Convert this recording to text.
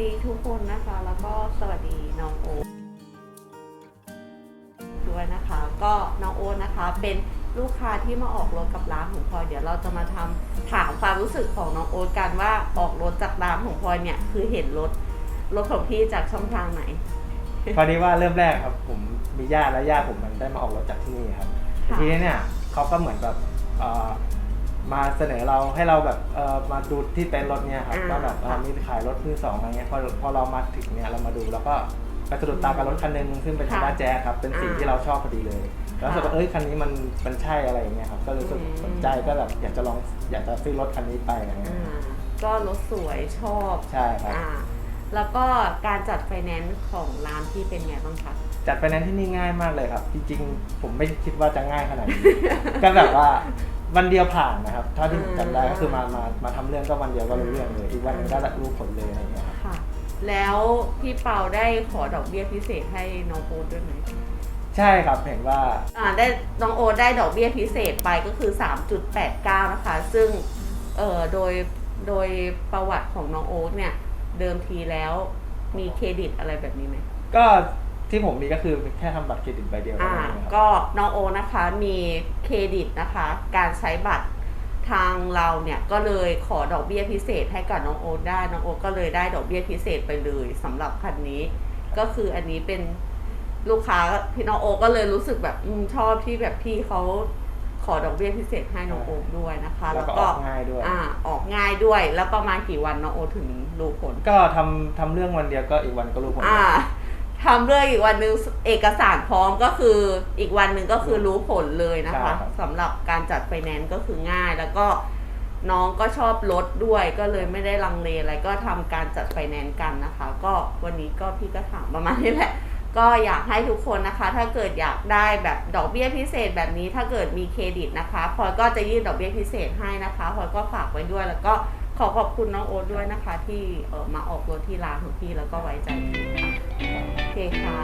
ดีทุกคนนะคะ แล้วก็สวัสดีน้องโอ๊ตด้วยนะคะ ก็น้องโอ๊ตนะคะ เป็นลูกค้าที่มาออกรถกับร้านของพลอยเดี๋ยวเราจะมาทำถามความรู้สึกของน้องโอ๊ตกันว่าออกรถจากร้านของพลอยเนี่ยคือเห็นรถรถของพี่จากช่องทางไหนพอดีว่าเริ่มแรกครับ ผมมีญาติและญาติผมมันได้มาออกรถจากที่นี่ครับค่ะทีนี้เนี่ยเขาก็เหมือนแบบเอ่อ มาเสนอเราให้เราแบบเอ่อมาดูที่เต็นท์รถเนี่ยครับอ่า ว่าแบบเอ่อมีขายรถมือสองอะไรเงี้ยพอพอเรามาถึงเนี่ยเรามาดูแล้วก็ไปสะดุดตากับรถคันหนึงซึ่งเป็นค่ะชาแจ๊สครับเป็นสีอ่าที่เราชอบพอดีเลย แล้วรู้สึกว่าค่ะเอ้ยคันนี้มันมันใช่อะไรอย่างเงี้ยครับก็รู้สึกอืมสนใจก็แบบอยากจะลองอยากจะซื้อรถคันนี้ไปอะไรเงี้ยอ่าก็รถสวยชอบใช่ครับ อ่าแล้วก็การจัดไฟแนนซ์ของร้านพี่เป็นไงบ้างคะ จัดไฟแนนซ์ที่นี่ง่ายมากเลยครับ จริงๆ ผมไม่คิดว่าจะง่ายขนาดนี้ ก็แบบว่า วันเดียวผ่านนะครับเท่าที่ผมจำได้ก็คือมามามาทำเรื่องก็วันเดียวก็รู้เรื่องเลยอีกวันหนึงก็รู้ผลเลยอะไรอย่างเงี้ยครับค่ะ แล้วพี่เปาได้ขอดอกเบี้ยพิเศษให้น้องโอ๊ตด้วยไหมใช่ครับเห็นว่า อ่าได้น้องโอ๊ตได้ดอกเบี้ยพิเศษไปก็คือ 3.89 นะคะ ซึ่งเอ่อโดยโดยประวัติของน้องโอ๊ตเนี่ย เดิมทีแล้วมีเครดิตอะไรแบบนี้ไหมก็ ที่ผมมีก็คือแค่ทำบัตรเครดิตใบเดียวอ่าเท่านั้นเองครับ ก็น้องโอตนะคะมีเครดิตนะคะ การใช้บัตรทางเราเนี่ยก็เลยขอดอกเบี้ยพิเศษให้กับน้องโอตได้น้องโอตก็เลยได้ดอกเบี้ยพิเศษไปเลยสำหรับคันนี้ ก็คืออันนี้เป็นลูกค้าพี่น้องโอตก็เลยรู้สึกแบบอมชอบที่แบบพี่เขาขอดอกเบี้ยพิเศษให้น้องโอตด้วยนะคะ แล้วก็ออกง่ายด้วย อ่าออกง่ายด้วยแล้วประมาณกี่วันน้องโอตถึงรู้ผล ก็ทำทำเรื่องวันเดียวก็อีกวันก็รู้ผลอ่า ทำเรื่องอีกวันหนึ่งเอกสารพร้อมก็คืออีกวันหนึ่งก็คือรู้ผลเลยนะคะสำหรับการจัดไฟแนนซ์ก็คือง่าย แล้วก็น้องก็ชอบรถด้วย ก็เลยไม่ได้ลังเลอะไรก็ทำการจัดไฟแนนซ์กันนะคะ ก็วันนี้ก็พี่ก็ถามประมาณนี้แหละ ก็อยากให้ทุกคนนะคะ ถ้าเกิดอยากได้แบบดอกเบี้ยพิเศษแบบนี้ถ้าเกิดมีเครดิตนะคะพลอยก็จะยื่นดอกเบี้ยพิเศษให้นะคะพลอยก็ฝากไว้ด้วยแล้วก็ ขอขอบคุณน้องโอ๊ตด้วยนะคะ ที่เออมาออกรถที่ร้านของพี่แล้วก็ไว้ใจพี่ค่ะโอเคค่ะ